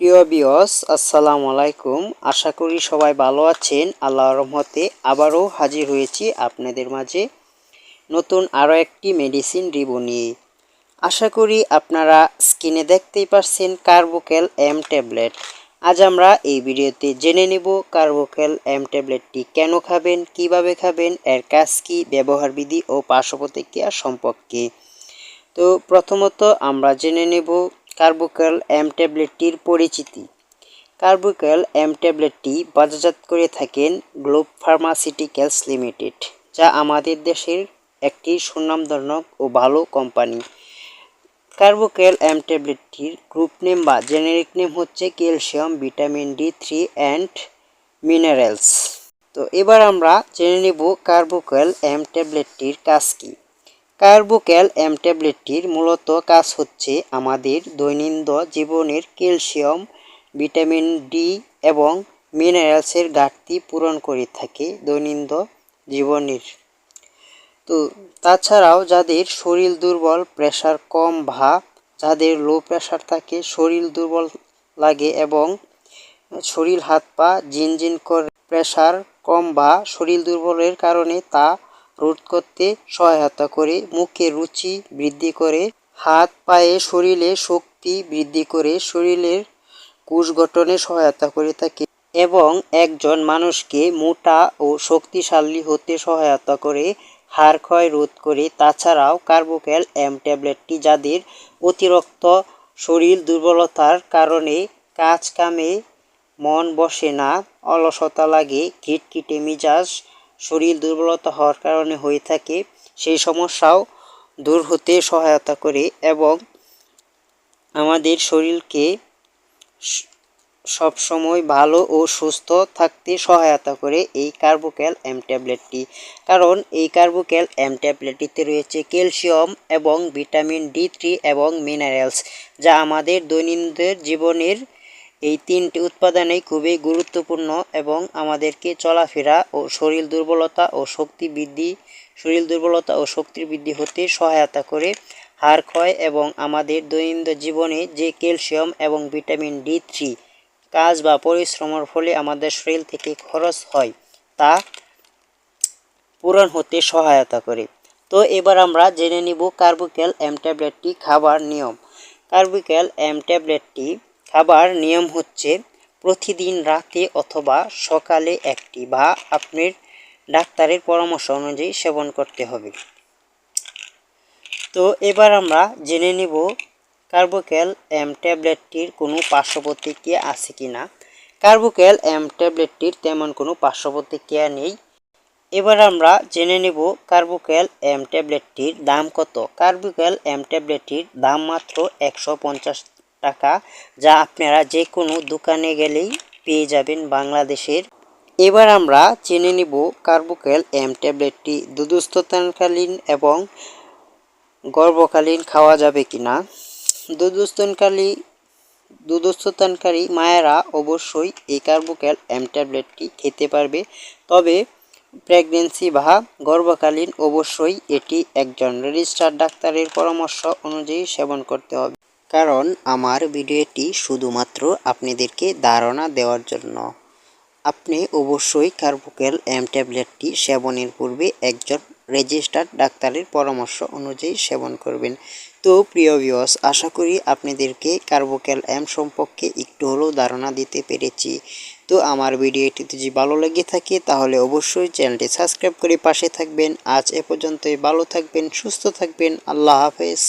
প্রিয় বিয়স আসসালামু আলাইকুম। আশা করি সবাই ভালো আছেন। আল্লাহর রহমতে আবারও হাজির হয়েছি আপনাদের মাঝে নতুন আরও একটি মেডিসিন রিভিউ নিয়ে। আশা করি আপনারা স্ক্রিনে দেখতেই পাচ্ছেন কার্বোকেল এম ট্যাবলেট আজ আমরা এই ভিডিওতে জেনে নেব কার্বোকেল এম ট্যাবলেটটি কেন খাবেন, কীভাবে খাবেন, এর কাজ কী, ব্যবহার বিধি ও পার্শ্ব প্রতিক্রিয়া সম্পর্কে। তো প্রথমত আমরা জেনে নেব কার্বোকেল এম ট্যাবলেটটির পরিচিতি। কার্বোকেল এম ট্যাবলেটটি বাজারজাত করে থাকেন গ্লোব ফার্মাসিউটিক্যালস লিমিটেড, যা আমাদের দেশের একটি সুনামধন্য ও ভালো কোম্পানি। কার্বোকেল এম ট্যাবলেটটির গ্রুপ নেম বা জেনেরিক নেম হচ্ছে calcium, vitamin D three and minerals. তো এবার আমরা জেনে নেব কার্বোকেল এম ট্যাবলেটটির কাজ কী। কার্বোক্যাল এম ট্যাবলেটটির মূলত কাজ হচ্ছে আমাদের দৈনন্দিন জীবনের ক্যালসিয়াম, ভিটামিন ডি এবং মিনারেলসের ঘাটতি পূরণ করে থাকে দৈনন্দিন জীবনের। তো তাছাড়াও যাদের শরীর দুর্বল প্রেশার কম বা যাদের লো প্রেশার থাকে, শরীর দুর্বল লাগে এবং শরীর হাত পা জিনজিন করে প্রেশার কম বা শরীর দুর্বলের কারণে তা রোধ করতে সহায়তা করে। মুখে রুচি বৃদ্ধি করে, হাত পায়ে শরীরে শক্তি বৃদ্ধি করে, শরীরের কোষ গঠনে সহায়তা করে থাকে এবং একজন মানুষকে মোটা ও শক্তিশালী হতে সহায়তা করে। হাড় ক্ষয় রোধ করে। তাছাড়াও কার্বোক্যাল এম ট্যাবলেটটি যাদের অতিরিক্ত শরীর দুর্বলতার কারণে কাজ কামে মন বসে না, অলসতা লাগে খিটখিটে মিজাজ শরীর দুর্বলতা হওয়ার কারণে হয়ে থাকে, সেই সমস্যাও দূর হতে সহায়তা করে এবং আমাদের শরীরকে সবসময় ভালো ও সুস্থ থাকতে সহায়তা করে এই কার্বোক্যাল এম ট্যাবলেটটি। কারণ এই কার্বোক্যাল এম ট্যাবলেটটিতে রয়েছে ক্যালসিয়াম এবং ভিটামিন ডি থ্রি এবং মিনারেলস, যা আমাদের দৈনন্দিন জীবনের এই তিনটি উৎপাদনেই খুবই গুরুত্বপূর্ণ এবং আমাদেরকে চলাফেরা ও শরীর দুর্বলতা ও শক্তি বৃদ্ধি, শরীর দুর্বলতা ও শক্তির বৃদ্ধি হতে সহায়তা করে হাড় ক্ষয় এবং আমাদের দৈনন্দিন জীবনে যে ক্যালসিয়াম এবং ভিটামিন ডি থ্রি কাজ বা পরিশ্রমের ফলে আমাদের শরীর থেকে খরচ হয়, তা পূরণ হতে সহায়তা করে। তো এবার আমরা জেনে নিব কার্বোক্যাল এম ট্যাবলেটটি খাবার নিয়ম। কার্বোক্যাল এম ট্যাবলেটটি খাবার নিয়ম হচ্ছে প্রতিদিন রাতে অথবা সকালে একটি বা আপনার ডাক্তারের পরামর্শ অনুযায়ী সেবন করতে হবে। তো এবার আমরা জেনে নিব কার্বোক্যাল এম ট্যাবলেটটির কোনো পার্শ্বপ্রতিক্রিয়া আছে কি না কার্বোক্যাল এম ট্যাবলেটটির তেমন কোনো পার্শ্বপ্রতিক্রিয়া নেই। এবার আমরা জেনে নেব কার্বোক্যাল এম ট্যাবলেটটির দাম কত। কার্বোক্যাল এম ট্যাবলেটটির দাম মাত্র একশো পঞ্চাশ টাকা যা আপনারা যে কোনো দোকানে গেলেই পেয়ে যাবেন বাংলাদেশের। এবার আমরা জেনে নিব কার্বোক্যাল এম ট্যাবলেটটি দুধস্থতানকালীন এবং গর্ভকালীন খাওয়া যাবে কি না দুধস্তনকালী দুধস্ততানকারী মায়েরা অবশ্যই এই কার্বোক্যাল এম ট্যাবলেটটি খেতে পারবে। তবে প্রেগনেন্সি বা গর্ভকালীন অবশ্যই এটি একজন রেজিস্টার ডাক্তারের পরামর্শ অনুযায়ী সেবন করতে হবে। কারণ আমার ভিডিওটি শুধুমাত্র আপনাদেরকে ধারণা দেওয়ার জন্য। আপনি অবশ্যই কার্বোকেল এম ট্যাবলেটটি সেবনের পূর্বে একজন রেজিস্টার্ড ডাক্তারের পরামর্শ অনুযায়ী সেবন করবেন। তো, প্রিয় ভিওস আশা করি আপনাদেরকে কার্বোকেল এম সম্পর্কে একটু হলেও ধারণা দিতে পেরেছি। তো, আমার ভিডিওটি যদি ভালো লেগে থাকে, তাহলে অবশ্যই চ্যানেলটি সাবস্ক্রাইব করে পাশে থাকবেন। আজ এ পর্যন্তই, ভালো থাকবেন, সুস্থ থাকবেন, আল্লাহ হাফেজ।